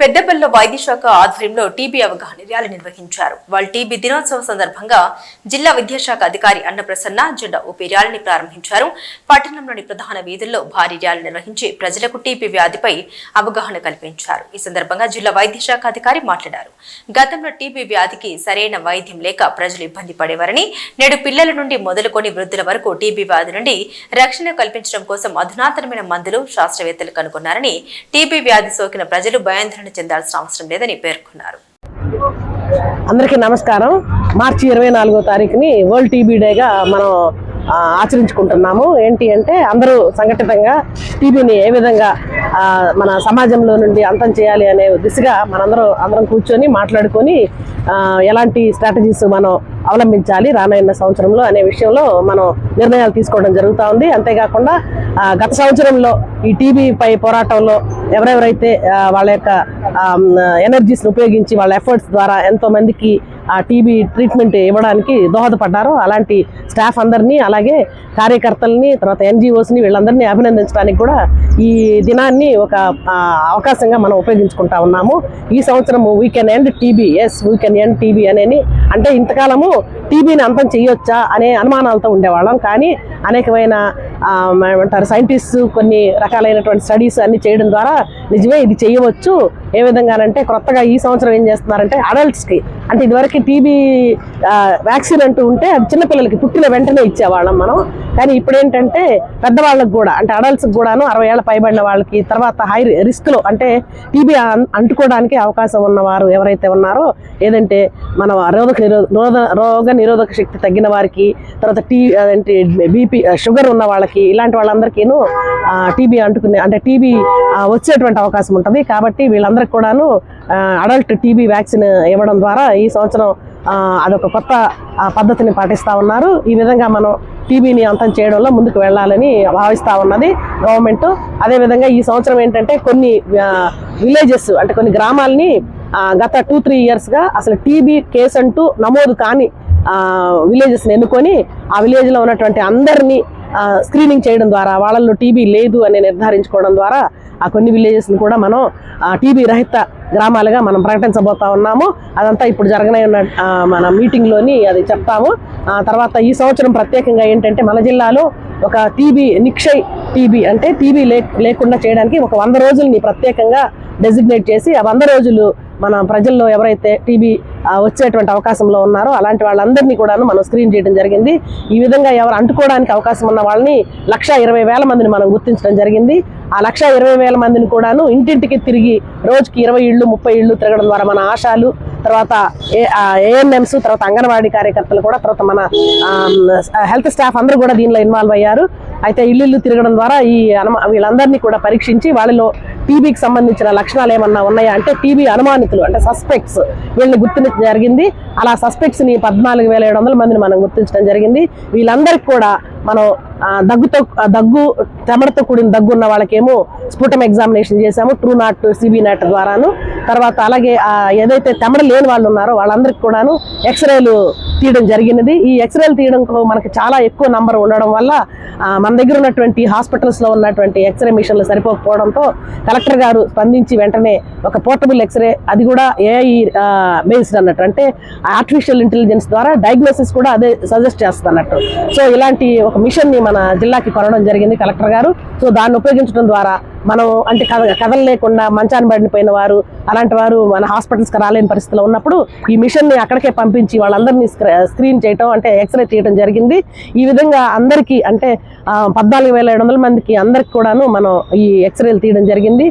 పెద్దపల్లిలో వైద్య శాఖ ఆధ్వర్యంలో టీబీ అవగాహన ర్యాలీ నిర్వహించారు. వాళ్ళ టీబీ దినోత్సవం సందర్భంగా జిల్లా విద్యాశాఖ అధికారి అన్నప్రసన్న జెండా ఊపి ర్యాలీని ప్రారంభించారు. పట్టణంలోని ప్రధాన వీధుల్లో భారీ ర్యాలీ నిర్వహించి ప్రజలకు టీబీ వ్యాధిపై అవగాహన కల్పించారు. ఈ సందర్భంగా జిల్లా వైద్య శాఖ అధికారి మాట్లాడారు. గతంలో టీబీ వ్యాధికి సరైన వైద్యం లేక ప్రజలు ఇబ్బంది పడేవారని నేడు పిల్లల నుండి మొదలుకొని వృద్ధుల వరకు టీబీ వ్యాధి నుండి రక్షణ కల్పించడం కోసం అధునాతనమైన మందులు శాస్త్రవేత్తలు కనుగొన్నారని టీబీ వ్యాధి సోకిన ప్రజలు భయాందోళన చెందాల్సిన అవసరం లేదని పేర్కొన్నారు. అందరికీ నమస్కారం. మార్చి ఇరవై నాలుగో తారీఖుని వరల్డ్ టీబీ డేగా మనం ఆచరించుకుంటున్నాము. ఏంటి అంటే అందరూ సంఘటితంగా టీబీని ఏ విధంగా మన సమాజంలో నుండి అంతం చేయాలి అనే దిశగా మనందరూ అందరం కూర్చొని మాట్లాడుకొని ఎలాంటి స్ట్రాటజీస్ మనం అవలంబించాలి రానున్న సంవత్సరంలో అనే విషయంలో మనం నిర్ణయాలు తీసుకోవడం జరుగుతూ ఉంది. అంతేకాకుండా గత సంవత్సరంలో ఈ టీబీపై పోరాటంలో ఎవరెవరైతే వాళ్ళ యొక్క ఎనర్జీస్ని ఉపయోగించి వాళ్ళ ఎఫర్ట్స్ ద్వారా ఎంతో మందికి ఆ టీబీ ట్రీట్మెంట్ ఇవ్వడానికి దోహదపడ్డారు. అలాంటి స్టాఫ్ అందరినీ అలాగే కార్యకర్తల్ని తర్వాత ఎన్జిఓస్ని వీళ్ళందరినీ అభినందించడానికి కూడా ఈ దినాన్ని ఒక అవకాశంగా మనం ఉపయోగించుకుంటా ఉన్నాము. ఈ సంవత్సరము we can end TB yes we can end TB అనేని అంటే ఇంతకాలము టీబీని అంతం చేయొచ్చా అనే అనుమానాలతో ఉండేవాళ్ళం. కానీ అనేకమైన ఏమంటారు సైంటిస్ట్స్ కొన్ని రకాలైనటువంటి స్టడీస్ అన్ని చేయడం ద్వారా నిజమే ఇది చేయవచ్చు. ఏ విధంగానంటే కొత్తగా ఈ సంవత్సరం ఏం చేస్తున్నారంటే అడల్ట్స్కి అంటే ఇదివరకు టీబీ వ్యాక్సిన్ అంటూ ఉంటే అది చిన్నపిల్లలకి పుట్టిన వెంటనే ఇచ్చేవాళ్ళం మనం. కానీ ఇప్పుడు ఏంటంటే పెద్దవాళ్ళకి కూడా అంటే అడల్ట్స్కి కూడాను అరవై ఏళ్ళ పైబడిన వాళ్ళకి తర్వాత హై రిస్క్లో అంటే టీబీ అంటుకోవడానికి అవకాశం ఉన్నవారు ఎవరైతే ఉన్నారో ఏదంటే మన రోగ నిరోధ రోగ నిరోధక శక్తి తగ్గిన వారికి తర్వాత టీ బీపీ షుగర్ ఉన్న వాళ్ళకి ఇలాంటి వాళ్ళందరికీను టీబీ అంటుకునే అంటే టీబీ వచ్చేటువంటి అవకాశం ఉంటుంది. కాబట్టి వీళ్ళందరికీ కూడాను అడల్ట్ టీబీ వ్యాక్సిన్ ఇవ్వడం ద్వారా ఈ సంవత్సరం అదొక కొత్త పద్ధతిని పాటిస్తూ ఉన్నారు. ఈ విధంగా మనం టీబీని అంతం చేయడంలో ముందుకు వెళ్ళాలని భావిస్తూ ఉన్నది గవర్నమెంట్. అదేవిధంగా ఈ సంవత్సరం ఏంటంటే కొన్ని విలేజెస్ అంటే కొన్ని గ్రామాలని గత టూ త్రీ ఇయర్స్గా అసలు టీబీ కేసు అంటూ నమోదు కాని విలేజెస్ని ఎన్నుకొని ఆ విలేజ్లో ఉన్నటువంటి అందరినీ స్క్రీనింగ్ చేయడం ద్వారా వాళ్ళల్లో టీబీ లేదు అని నిర్ధారించుకోవడం ద్వారా ఆ కొన్ని విలేజెస్ని కూడా మనం టీబీ రహిత గ్రామాలుగా మనం ప్రకటించబోతా ఉన్నాము. అదంతా ఇప్పుడు జరగనే ఉన్న మన మీటింగ్లోని అది చెప్తాము. ఆ తర్వాత ఈ సంవత్సరం ప్రత్యేకంగా ఏంటంటే మన జిల్లాలో ఒక టీబీ నిక్షయ్ టీబీ అంటే టీబీ లే లేకుండా చేయడానికి ఒక వంద రోజుల్ని ప్రత్యేకంగా డెసిగ్నేట్ చేసి ఆ వంద రోజులు మన ప్రజల్లో ఎవరైతే టీబీ వచ్చేటువంటి అవకాశంలో ఉన్నారో అలాంటి వాళ్ళందరినీ కూడాను మనం స్క్రీన్ చేయడం జరిగింది. ఈ విధంగా ఎవరు అంటుకోవడానికి అవకాశం ఉన్న వాళ్ళని లక్ష ఇరవై వేల మందిని మనం గుర్తించడం జరిగింది. ఆ లక్ష ఇరవై వేల మందిని కూడాను ఇంటింటికి తిరిగి రోజుకి ఇరవై ఇళ్ళు ముప్పై ఇళ్ళు తిరగడం ద్వారా మన ఆశాలు తర్వాత ఏఎన్ఎంస్ తర్వాత అంగన్వాడీ కార్యకర్తలు కూడా తర్వాత మన హెల్త్ స్టాఫ్ అందరూ కూడా దీనిలో ఇన్వాల్వ్ అయ్యారు. అయితే ఇల్లు ఇల్లు తిరగడం ద్వారా ఈ అనుమా వీళ్ళందరినీ కూడా పరీక్షించి వాళ్ళలో టీబీకి సంబంధించిన లక్షణాలు ఏమన్నా ఉన్నాయా అంటే టీబీ అనుమానితులు అంటే సస్పెక్ట్స్ వీళ్ళని గుర్తించడం జరిగింది. అలా సస్పెక్ట్స్ని పద్నాలుగు వేల ఏడు వందల మందిని మనం గుర్తించడం జరిగింది. వీళ్ళందరికీ కూడా మనం దగ్గుతో దగ్గు చెమటతో కూడిన దగ్గు ఉన్న వాళ్ళకేమో స్ఫుటం ఎగ్జామినేషన్ చేశాము ట్రూ నాట్ సిబి నాట్ ద్వారాను. తర్వాత అలాగే ఏదైతే తెమడ లేని వాళ్ళు ఉన్నారో వాళ్ళందరికీ కూడాను ఎక్స్రేలు తీయడం జరిగినది. ఈ ఎక్స్రేలు తీయడం మనకి చాలా ఎక్కువ నంబర్ ఉండడం వల్ల మన దగ్గర ఉన్నటువంటి హాస్పిటల్స్లో ఉన్నటువంటి ఎక్స్రే మిషన్లు సరిపోకపోవడంతో కలెక్టర్ గారు స్పందించి వెంటనే ఒక పోర్టబుల్ ఎక్స్రే అది కూడా ఏఐ బేస్డ్ అన్నట్టు. అంటే ఆర్టిఫిషియల్ ఇంటెలిజెన్స్ ద్వారా డయాగ్నోసిస్ కూడా అదే సజెస్ట్ చేస్తుంది అన్నట్టు సో ఇలాంటి ఒక మిషన్ని మన జిల్లాకి కొనడం జరిగింది కలెక్టర్ గారు. సో దాన్ని ఉపయోగించడం ద్వారా మనం అంటే కథ కథలు లేకుండా మంచాన్ని పడిపోయిన వారు అలాంటి వారు మన హాస్పిటల్స్కి రాలేని పరిస్థితిలో ఉన్నప్పుడు ఈ మిషన్ని అక్కడికే పంపించి వాళ్ళందరినీ స్క్రీన్ చేయటం అంటే ఎక్స్రే తీయడం జరిగింది. ఈ విధంగా అందరికీ అంటే పద్నాలుగు వేల వందల మందికి అందరికి కూడాను మనం ఈ ఎక్స్రేలు తీయడం జరిగింది.